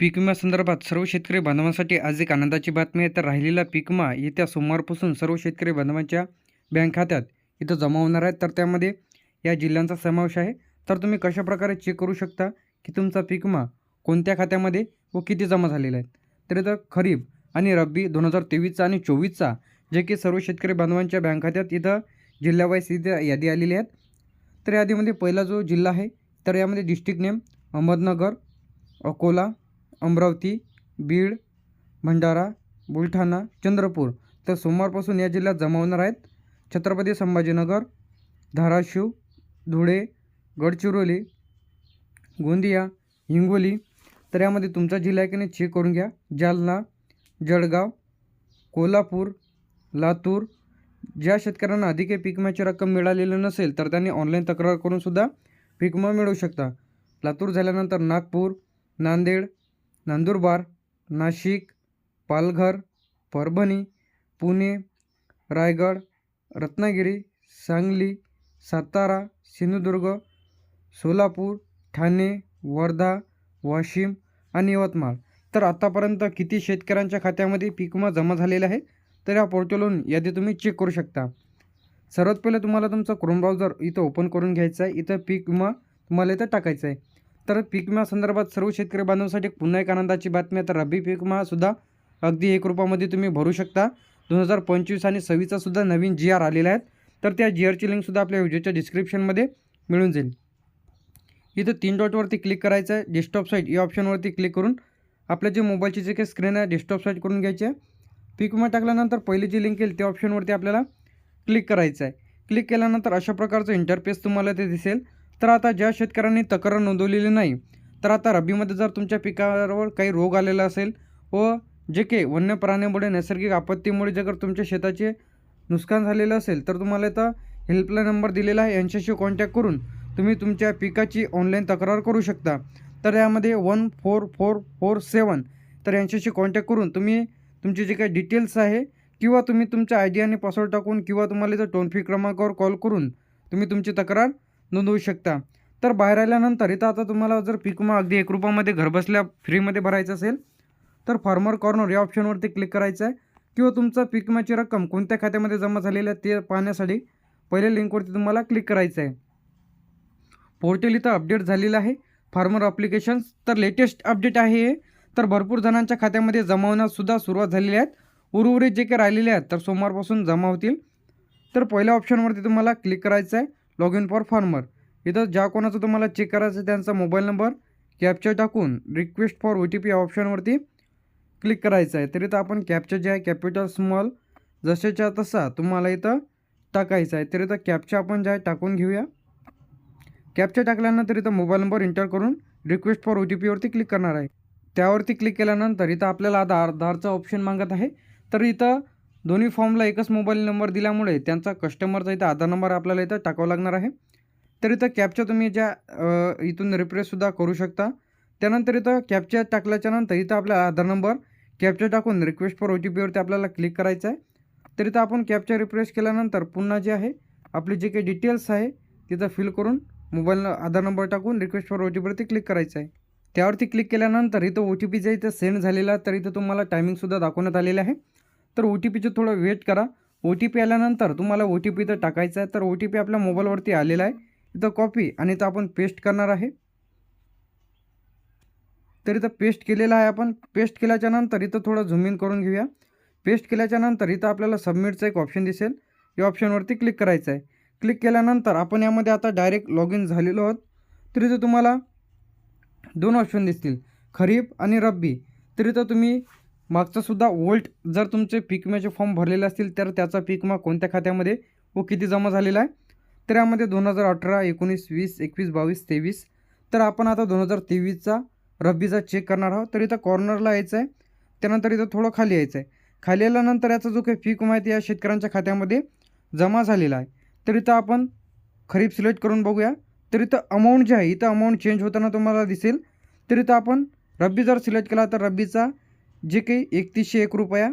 पीक विम्यासंदर्भात सर्व शेतकरी बांधवांसाठी आज एक आनंदाची बातमी आहे. तर राहिलेला पीक विमा येत्या सोमवारपासून सर्व शेतकरी बांधवांच्या बँक खात्यात इथं जमा होणार आहेत तर त्यामध्ये या जिल्ह्यांचा समावेश आहे. तर तुम्ही कशाप्रकारे चेक करू शकता की तुमचा पीक विमा कोणत्या खात्यामध्ये व किती जमा झालेला आहे? तर इथं खरीप आणि रब्बी दोन हजार तेवीसचा आणि चोवीसचा जे की सर्व शेतकरी बांधवांच्या बँक खात्यात इथं जिल्ह्यावाईज इथं यादी आलेली आहेत. तर यादीमध्ये पहिला जो जिल्हा आहे तर यामध्ये डिस्ट्रिक्ट नेम अहमदनगर अकोला अमरावती बीड भंडारा बुलढाणा चंद्रपूर. तर सोमवारपासून या जिल्ह्यात जमा होणार आहेत छत्रपती संभाजीनगर धाराशिव धुळे गडचिरोली गोंदिया हिंगोली. तर यामध्ये तुमचा जिल्हा आहे की नाही चेक करून घ्या. जालना जळगाव कोल्हापूर लातूर. ज्या शेतकऱ्यांना अधिक पीक विम्याची रक्कम मिळालेली नसेल तर त्यांनी ऑनलाईन तक्रार करूनसुद्धा पीक विमा मिळवू शकता. लातूर झाल्यानंतर नागपूर नांदेड नंदुरबार नाशिक पालघर परभणी पुणे रायगड रत्नागिरी सांगली सातारा सिंधुदुर्ग सोलापूर ठाणे वर्धा वाशिम आणि यवतमाळ. तर आतापर्यंत किती शेतकऱ्यांच्या खात्यामध्ये पीक विमा जमा झालेला आहे? तर या पोर्टलवरून यादी तुम्ही चेक करू शकता. सर्वात पहिले तुम्हाला तुमचं क्रोम ब्राउझर इथं ओपन करून घ्यायचं आहे इथं पीक विमा तुम्हाला इथं टाकायचं आहे. तर पीक विम्यासंदर्भात सर्व शेतकरी बांधवांसाठी पुन्हा एक आनंदाची बातमी आहे. तर रब्बी पीक विमासुद्धा अगदी एक रुपयामध्ये तुम्ही भरू शकता. दोन हजार पंचवीस आणि सव्वीसचासुद्धा नवीन जी आर आलेला आहेत तर त्या जी आरची लिंकसुद्धा आपल्या व्हिडिओच्या डिस्क्रिप्शनमध्ये मिळून जाईल. इथं तीन डॉटवरती क्लिक करायचं आहे. डेस्कटॉप साईट या ऑप्शनवरती क्लिक करून आपल्या जे मोबाईलची जे काही स्क्रीन आहे डेस्कटॉप साईट करून घ्यायची आहे. पीक विमा टाकल्यानंतर पहिली जी लिंक येईल त्या ऑप्शनवरती आपल्याला क्लिक करायचं आहे. क्लिक केल्यानंतर अशा प्रकारचं इंटरफेस तुम्हाला ते दिसेल. तर आता ज्या शेतकऱ्यांनी तक्रार नोंदवलेली नाही तर आता रब्बीमध्ये जर तुमच्या पिकावर काही रोग आलेला असेल व जे काही वन्य प्राण्यामुळे नैसर्गिक आपत्तीमुळे जर तुमच्या शेताचे नुकसान झालेलं असेल तर तुम्हाला आता हेल्पलाईन नंबर दिलेला आहे. यांच्याशी कॉन्टॅक्ट करून तुम्ही तुमच्या पिकाची ऑनलाईन तक्रार करू शकता. तर यामध्ये one four four four seven तर यांच्याशी कॉन्टॅक्ट करून तुम्ही तुमचे जे काही डिटेल्स आहे किंवा तुम्ही तुमचा आय डी आणि पासवर्ड टाकून किंवा तुम्हाला इथं टोल फ्री क्रमांकावर कॉल करून तुम्ही तुमची तक्रार नोंदवू शकता. तर बाहेर आल्यानंतर इथं आता तुम्हाला जर पीक विमा अगदी एक रुपयामध्ये घरबसल्या फ्रीमध्ये भरायचं असेल तर फार्मर कॉर्नर या ऑप्शनवरती क्लिक करायचं आहे. किंवा तुमचा पीक विम्याची रक्कम कोणत्या खात्यामध्ये जमा झालेली आहे ते पाहण्यासाठी पहिल्या लिंकवरती तुम्हाला क्लिक करायचं आहे. पोर्टल इथं अपडेट झालेलं आहे. फार्मर अप्लिकेशन्स तर लेटेस्ट अपडेट आहे हे. तर भरपूर जणांच्या खात्यामध्ये जमा होण्यासुद्धा सुरुवात झालेली आहेत उर्वरित जे काही राहिलेले आहेत तर सोमवारपासून जमा होतील. तर पहिल्या ऑप्शनवरती तुम्हाला क्लिक करायचं आहे. लॉग इन फॉर फार्मर इथं ज्या कोणाचं तुम्हाला चेक करायचं आहे त्यांचा मोबाईल नंबर कॅप्चर टाकून request for O T P या ऑप्शनवरती क्लिक करायचं आहे. तर इथं आपण कॅप्चर जे आहे कॅपिटल स्मॉल जसेच्या तसा तुम्हाला इथं टाकायचं आहे. तर इथं आपण जे आहे टाकून घेऊया. कॅप्चा टाकल्यानंतर इथं मोबाईल नंबर एंटर करून रिक्वेस्ट फॉर ओ टी पीवरती क्लिक करणार आहे. त्यावरती क्लिक केल्यानंतर इथं आपल्याला आधार आधारचं ऑप्शन मागत आहे. तर इथं दोन्ही फॉर्मला एकच मोबाईल नंबर दिल्यामुळे त्यांचा कस्टमरचा इथं आधार नंबर आपल्याला इथं टाकावा लागणार आहे. तर इथं कॅपच्या तुम्ही ज्या इथून रिप्रेससुद्धा करू शकता. त्यानंतर इथं कॅपच्या टाकल्याच्यानंतर इथं आपला आधार नंबर कॅपच्या टाकून रिक्वेस्ट फॉर ओ टी पीवरती आपल्याला क्लिक करायचं आहे. तर इथं आपण कॅपच्या रिप्रेस केल्यानंतर पुन्हा जे आहे आपले जे काही डिटेल्स आहे तिथं फिल करून मोबाईल आधार नंबर टाकून रिक्वेस्ट फॉर ओ टी पीवरती क्लिक करायचं आहे. त्यावरती क्लिक केल्यानंतर इथं ओ टी पी जे इथं सेंड झालेला तर इथं तुम्हाला टायमिंगसुद्धा दाखवण्यात आलेलं आहे. तर ओ टी पीचं थोडं वेट करा. ओ टी पी आल्यानंतर तुम्हाला ओ टी पी इथं टाकायचं आहे. तर ओ टी पी आपल्या मोबाईलवरती आलेला आहे. इथं कॉपी आणि इथं आपण पेस्ट करणार आहे. तर इथं पेस्ट केलेला आहे आपण. पेस्ट केल्याच्यानंतर इथं थोडं झूम इन करून घेऊया. पेस्ट केल्याच्यानंतर इथं आपल्याला सबमिटचं एक ऑप्शन दिसेल. या ऑप्शनवरती क्लिक करायचं आहे. क्लिक केल्यानंतर आपण यामध्ये आता डायरेक्ट लॉग इन झालेलो आहोत. तर इथं तुम्हाला दोन ऑप्शन दिसतील. खरीप आणि रब्बी. तर इथं तुम्ही मागचंसुद्धा वोल्ट जर तुमचे पीक विम्याचे फॉर्म भरलेले असतील तर त्याचा पीक विमा कोणत्या खात्यामध्ये व किती जमा झालेला आहे? तर यामध्ये दोन हजार अठरा एकोणीस वीस एकवीस बावीस तेवीस. तर आपण आता दोन हजार तेवीसचा रब्बीचा चेक करणार आहोत. तर इथं कॉर्नरला यायचं आहे. त्यानंतर इथं थोडं खाली यायचं आहे. खाली आल्यानंतर याचा जो काही पीक विमा आहे ते या शेतकऱ्यांच्या खात्यामध्ये जमा झालेला आहे. तर इथं आपण खरीप सिलेक्ट करून बघूया. तर इथं अमाऊंट जे आहे इथं अमाऊंट चेंज होताना तुम्हाला दिसेल. तर इथं आपण रब्बी जर सिलेक्ट केला तर रब्बीचा जे काही एकतीसशे एक रुपया.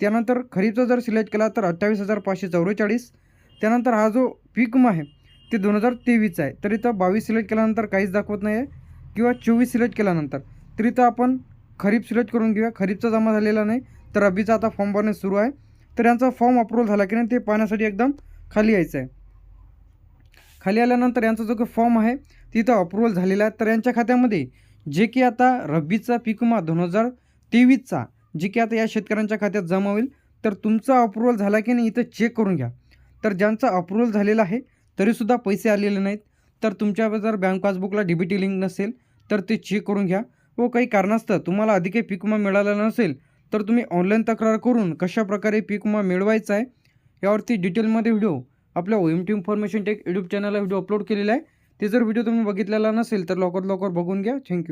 त्यानंतर खरीपचा जर सिलेक्ट केला तर अठ्ठावीस हजार पाचशे चौवेचाळीस. त्यानंतर हा जो पीक आहे ते दोन हजार तेवीसचा आहे. तर इथं बावीस सिलेक्ट केल्यानंतर काहीच दाखवत नाही आहे किंवा चोवीस सिलेक्ट केल्यानंतर. तर इथं आपण खरीप सिलेक्ट करून घेऊया. खरीपचा जमा झालेला नाही तर रब्बीचा आता फॉर्म भरणे सुरू आहे. तर यांचा फॉर्म अप्रूव्हल झाला की नाही ते पाहण्यासाठी एकदम खाली यायचं आहे खाली आल्यानंतर यांचा जो काही फॉर्म आहे तिथं अप्रूव्हल झालेला आहे. तर यांच्या खात्यामध्ये जे की आता रब्बीचा पीक विमा दोन हजार तेवीसचा जी की आता या शेतकऱ्यांच्या खात्यात जमा होईल तर तुमचा अप्रूव्हल झाला की नाही इथं चेक करून घ्या. तर ज्यांचा अप्रूव्हल झालेला आहे तरीसुद्धा पैसे आलेले नाहीत. तर तुमच्या जर बँक पासबुकला डी बी टी लिंक नसेल तर ते चेक करून घ्या. व काही कारणास्तव तुम्हाला अधिक काही पीक विमा मिळाला नसेल तर तुम्ही ऑनलाईन तक्रार करून कशाप्रकारे पीक विमा मिळवायचा आहे यावरती डिटेलमध्ये व्हिडिओ आपल्या O M T information tech YouTube चॅनलला व्हिडिओ अपलोड केलेला आहे. ते जर व्हिडिओ तुम्ही बघितलेला नसेल तर लवकर लवकर बघून घ्या. थँक्यू